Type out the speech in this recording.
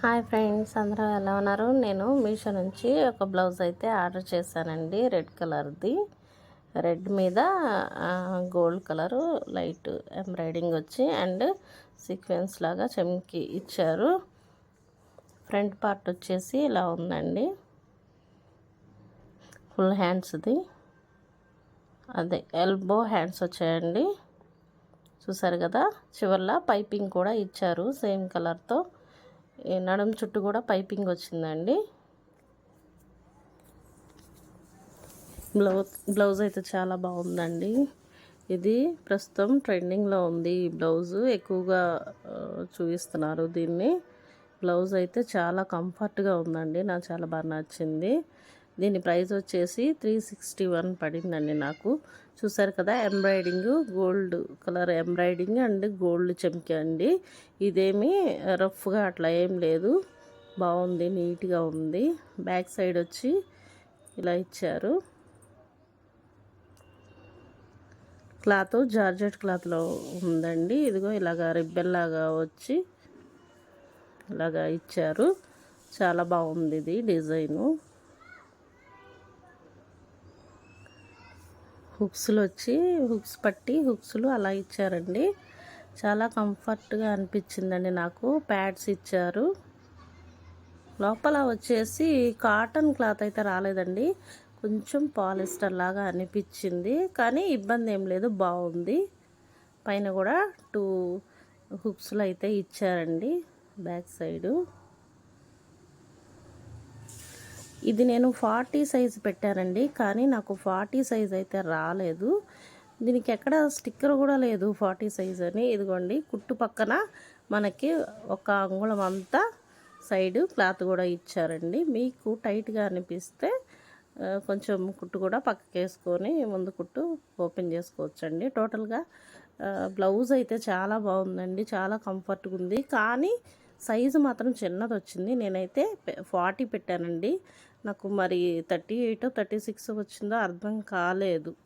Hi friends అందరూ ఎలా ఉన్నారు? నేను మీషో నుంచి ఒక బ్లౌజ్ అయితే ఆర్డర్ చేశానండి రెడ్ కలర్ది. రెడ్ మీద గోల్డ్ కలరు లైట్ ఎంబ్రాయిడింగ్ వచ్చి అండ్ సీక్వెన్స్ లాగా చెమ్కి ఇచ్చారు. ఫ్రంట్ పార్ట్ వచ్చేసి ఇలా ఉందండి. ఫుల్ హ్యాండ్స్ది. అదే ఎల్బో హ్యాండ్స్ వచ్చాయండి. చూసారు కదా చివర్లో పైపింగ్ కూడా ఇచ్చారు సేమ్ కలర్తో. నడుము చుట్టూ కూడా పైపింగ్ వచ్చిందండి. బ్లౌజ్ బ్లౌజ్ అయితే చాలా బాగుందండి. ఇది ప్రస్తుతం ట్రెండింగ్లో ఉంది ఈ బ్లౌజ్. ఎక్కువగా చూపిస్తున్నారు దీన్ని. బ్లౌజ్ అయితే చాలా కంఫర్ట్గా ఉందండి. నాకు చాలా బాగా నచ్చింది. దీని ప్రైస్ వచ్చేసి త్రీ సిక్స్టీ వన్ పడిందండి నాకు. చూసారు కదా embroidering gold colour embroidering and gold చెంకి అండి. ఇదేమి రఫ్గా అట్లా ఏం లేదు. బాగుంది నీట్గా ఉంది. బ్యాక్ సైడ్ వచ్చి ఇలా ఇచ్చారు. క్లాత్ జార్జెట్ క్లాత్లో ఉందండి. ఇదిగో ఇలాగా రిబ్బెల్లాగా వచ్చి ఇలాగా ఇచ్చారు. చాలా బాగుంది ఇది డిజైను. హుక్స్లు వచ్చి హుక్స్ పట్టి హుక్స్లు అలా ఇచ్చారండి. చాలా కంఫర్ట్గా అనిపించిందండి నాకు. ప్యాడ్స్ ఇచ్చారు. లోపల వచ్చేసి కాటన్ క్లాత్ అయితే రాలేదండి. కొంచెం పాలిస్టర్ లాగా అనిపించింది. కానీ ఇబ్బంది ఏం లేదు బాగుంది పైన కూడా టూ హుక్స్లు అయితే ఇచ్చారండి బ్యాక్ సైడు. ఇది నేను ఫార్టీ సైజ్ పెట్టానండి కానీ నాకు ఫార్టీ సైజ్ అయితే రాలేదు. దీనికి ఎక్కడ స్టిక్కర్ కూడా లేదు ఫార్టీ సైజ్ అని. ఇదిగోండి కుట్టు పక్కన మనకి ఒక అంగుళం అంతా సైడ్ క్లాత్ కూడా ఇచ్చారండి. మీకు టైట్గా అనిపిస్తే కొంచెం కుట్టు కూడా పక్కకి వేసుకొని ముందు కుట్టు ఓపెన్ చేసుకోవచ్చండి. టోటల్గా బ్లౌజ్ అయితే చాలా బాగుందండి చాలా కంఫర్ట్గా ఉంది. కానీ సైజు మాత్రం చిన్నది వచ్చింది నేనైతే ఫార్టీ పెట్టానండి. నాకు మరి థర్టీ ఎయిట్ థర్టీ సిక్స్ వచ్చిందో అర్థం కాలేదు.